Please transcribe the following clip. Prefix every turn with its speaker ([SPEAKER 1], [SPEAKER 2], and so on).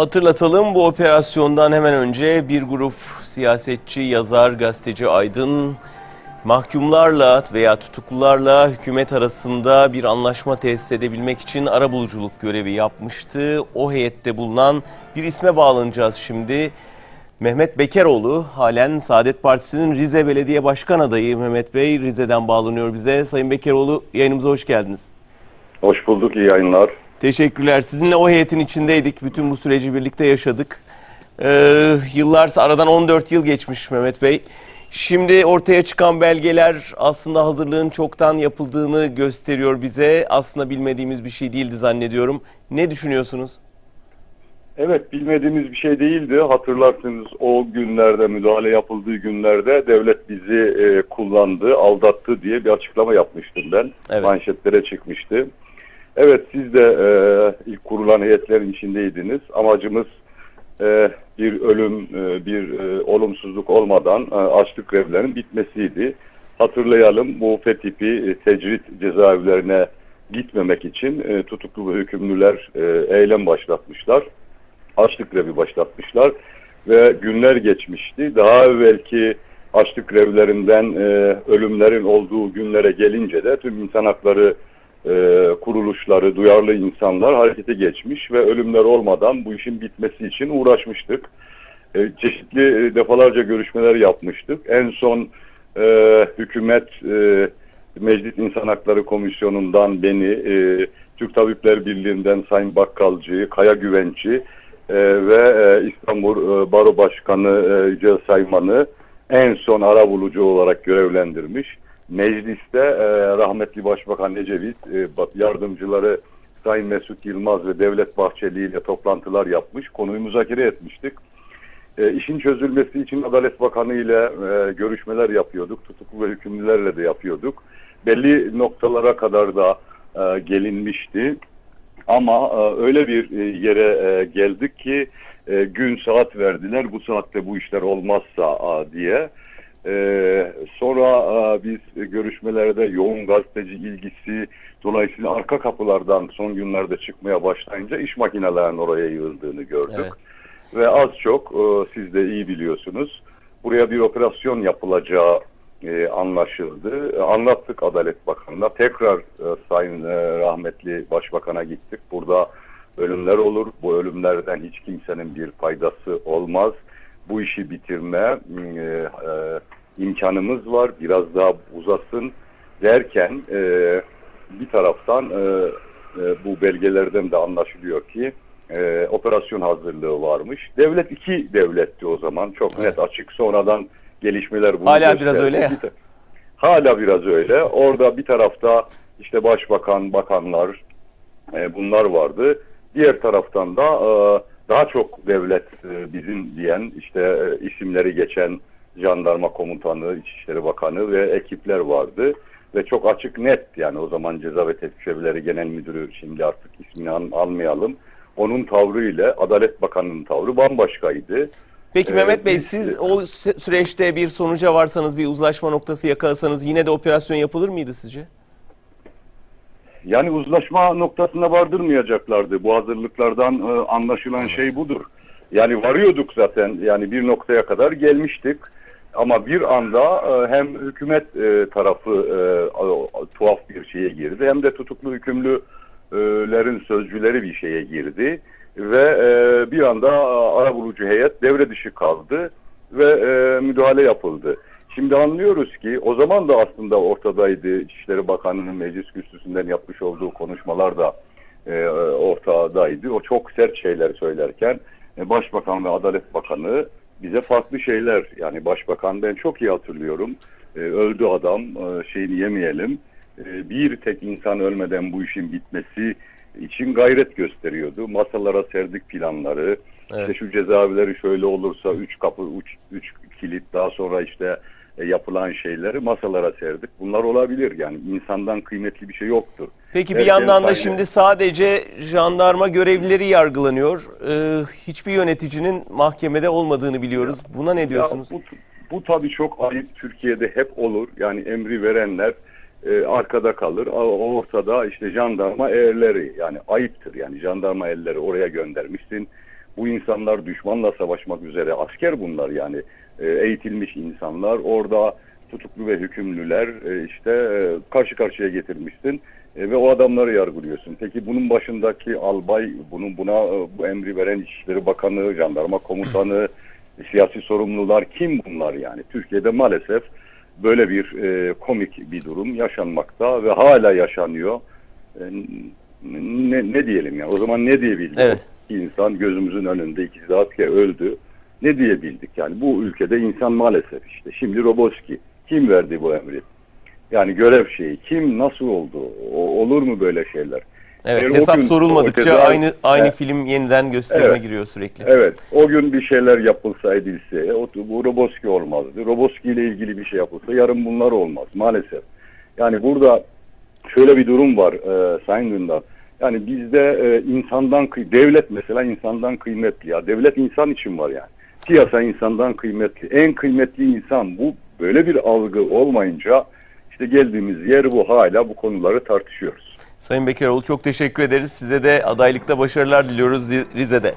[SPEAKER 1] Hatırlatalım bu operasyondan hemen önce bir grup siyasetçi, yazar, gazeteci Aydın mahkumlarla veya tutuklularla hükümet arasında bir anlaşma tesis edebilmek için arabuluculuk görevi yapmıştı. O heyette bulunan bir isme bağlanacağız şimdi. Mehmet Bekeroğlu halen Saadet Partisi'nin Rize Belediye Başkan adayı Mehmet Bey Rize'den bağlanıyor bize. Sayın Bekeroğlu yayınımıza hoş geldiniz.
[SPEAKER 2] Hoş bulduk, iyi yayınlar.
[SPEAKER 1] Teşekkürler. Sizinle o heyetin içindeydik. Bütün bu süreci birlikte yaşadık. Ee, yıllar aradan 14 yıl geçmiş Mehmet Bey. Şimdi ortaya çıkan belgeler aslında hazırlığın çoktan yapıldığını gösteriyor bize. Aslında bilmediğimiz bir şey değildi zannediyorum. Ne düşünüyorsunuz?
[SPEAKER 2] Evet, bilmediğimiz bir şey değildi. Hatırlarsınız o günlerde, müdahale yapıldığı günlerde devlet bizi e, kullandı, aldattı diye bir açıklama yapmıştım ben.
[SPEAKER 1] Evet.
[SPEAKER 2] Manşetlere çıkmıştı. Evet, siz de e, ilk kurulan heyetlerin içindeydiniz. Amacımız e, bir ölüm, e, bir e, olumsuzluk olmadan e, açlık grevlerinin bitmesiydi. Hatırlayalım bu F tipi e, tecrit cezaevlerine gitmemek için e, tutuklu ve hükümlüler e, eylem başlatmışlar. Açlık grevi başlatmışlar ve günler geçmişti. Daha evvelki açlık grevlerinden e, ölümlerin olduğu günlere gelince de tüm insan hakları e, kuruluşları, duyarlı insanlar harekete geçmiş ve ölümler olmadan bu işin bitmesi için uğraşmıştık. E, çeşitli e, defalarca görüşmeler yapmıştık. En son e, hükümet e, Meclis İnsan Hakları Komisyonu'ndan beni, e, Türk Tabipler Birliği'nden Sayın Bakkalcı, Kaya Güvenci e, ve e, İstanbul e, Baro Başkanı e, Yücel Sayman'ı en son arabulucu olarak görevlendirmiş. Mecliste e, rahmetli Başbakan Ecevit, e, yardımcıları Sayın Mesut Yılmaz ve Devlet Bahçeli ile toplantılar yapmış. Konuyu müzakere etmiştik. E, işin çözülmesi için Adalet Bakanı ile e, görüşmeler yapıyorduk. Tutuklu ve hükümlülerle de yapıyorduk. Belli noktalara kadar da e, gelinmişti. Ama e, öyle bir e, yere e, geldik ki e, gün saat verdiler. Bu saatte bu işler olmazsa a, diye. E, sonra e, biz görüşmelerde yoğun gazeteci ilgisi dolayısıyla arka kapılardan son günlerde çıkmaya başlayınca iş makinelerinin oraya yığıldığını gördük.
[SPEAKER 1] Evet.
[SPEAKER 2] Ve az çok e, siz de iyi biliyorsunuz. Buraya bir operasyon yapılacağı e, anlaşıldı. E, anlattık Adalet Bakanı'na. Tekrar e, Sayın e, rahmetli Başbakan'a gittik. Burada ölümler olur. Bu ölümlerden hiç kimsenin bir faydası olmaz. Bu işi bitirme e, e, imkanımız var. Biraz daha uzasın derken e, bir taraftan e, e, bu belgelerden de anlaşılıyor ki e, operasyon hazırlığı varmış. Devlet iki devletti o zaman. Çok
[SPEAKER 1] Evet.
[SPEAKER 2] net açık. Sonradan gelişmeler bunu
[SPEAKER 1] Hala
[SPEAKER 2] gösterdi.
[SPEAKER 1] biraz öyle ya.
[SPEAKER 2] Bir Hala biraz öyle. Orada bir tarafta işte başbakan, bakanlar e, bunlar vardı. Diğer taraftan da e, daha çok devlet e, bizim diyen işte e, isimleri geçen jandarma komutanı, İçişleri Bakanı ve ekipler vardı. Ve çok açık net yani o zaman Ceza ve Teftiş Evleri Genel Müdürü şimdi artık ismini almayalım. Onun tavrı ile Adalet Bakanı'nın tavrı bambaşkaydı.
[SPEAKER 1] Peki
[SPEAKER 2] Ee,
[SPEAKER 1] Mehmet Bey siz o sü- süreçte bir sonuca varsanız bir uzlaşma noktası yakalasanız yine de operasyon yapılır mıydı sizce?
[SPEAKER 2] Yani uzlaşma noktasına vardırmayacaklardı. Bu hazırlıklardan e, anlaşılan şey budur. Yani varıyorduk zaten. Yani bir noktaya kadar gelmiştik. Ama bir anda e, hem hükümet e, tarafı e, tuhaf bir şeye girdi hem de tutuklu hükümlülerin sözcüleri bir şeye girdi ve bir anda a, arabulucu heyet devre dışı kaldı ve müdahale yapıldı. Şimdi anlıyoruz ki o zaman da aslında ortadaydı İçişleri Bakanı'nın meclis kürsüsünden yapmış olduğu konuşmalar da ortadaydı. O çok sert şeyler söylerken Başbakan ve Adalet Bakanı bize farklı şeyler yani Başbakan ben çok iyi hatırlıyorum. E, öldü adam e, şeyini yemeyelim. E, bir tek insan ölmeden bu işin bitmesi için gayret gösteriyordu. Masalara serdik planları.
[SPEAKER 1] Evet.
[SPEAKER 2] İşte şu cezaevleri şöyle olursa üç kapı, üç, üç kilit daha sonra işte e, yapılan şeyleri masalara serdik. Bunlar olabilir yani insandan kıymetli bir şey yoktur.
[SPEAKER 1] Peki bir yandan da
[SPEAKER 2] aynı.
[SPEAKER 1] şimdi sadece jandarma görevlileri yargılanıyor. Ee, hiçbir yöneticinin mahkemede olmadığını biliyoruz. Buna ne diyorsunuz?
[SPEAKER 2] Ya bu, bu tabii çok ayıp Türkiye'de hep olur. Yani emri verenler e, arkada kalır. Ortada işte jandarma erleri yani ayıptır yani jandarma erleri oraya göndermişsin. Bu insanlar düşmanla savaşmak üzere asker bunlar yani e, eğitilmiş insanlar. Orada tutuklu ve hükümlüler e, işte e, karşı karşıya getirmişsin e, ve o adamları yargılıyorsun. Peki bunun başındaki albay, bunun buna e, bu emri veren İçişleri Bakanı, jandarma komutanı, siyasi sorumlular kim bunlar yani? Türkiye'de maalesef böyle bir e, komik bir durum yaşanmakta ve hala yaşanıyor. E, ne, ne diyelim ya? O zaman ne diyebildik?
[SPEAKER 1] Evet.
[SPEAKER 2] İki insan gözümüzün önünde ikisi de asker öldü. Ne diyebildik yani? Bu ülkede insan maalesef işte. Şimdi Roboski kim verdi bu emri? Yani görev şeyi kim nasıl oldu? O, olur mu böyle şeyler?
[SPEAKER 1] Evet,
[SPEAKER 2] Eğer
[SPEAKER 1] hesap
[SPEAKER 2] gün
[SPEAKER 1] sorulmadıkça
[SPEAKER 2] ortada-
[SPEAKER 1] aynı aynı
[SPEAKER 2] Evet.
[SPEAKER 1] film yeniden gösterime
[SPEAKER 2] Evet.
[SPEAKER 1] giriyor sürekli.
[SPEAKER 2] Evet, o gün bir şeyler yapılsa edilse, o, bu Roboski olmazdı. Roboski ile ilgili bir şey yapılsa yarın bunlar olmaz maalesef. Yani burada şöyle bir durum var e, Sayın Dündar. Yani bizde e, insandan, devlet mesela insandan kıymetli ya. Devlet insan için var yani. Siyasa insandan kıymetli. En kıymetli insan bu. Böyle bir algı olmayınca işte geldiğimiz yer bu. Hala bu konuları tartışıyoruz.
[SPEAKER 1] Sayın Bekeroğlu çok teşekkür ederiz. Size de adaylıkta başarılar diliyoruz Rize'de.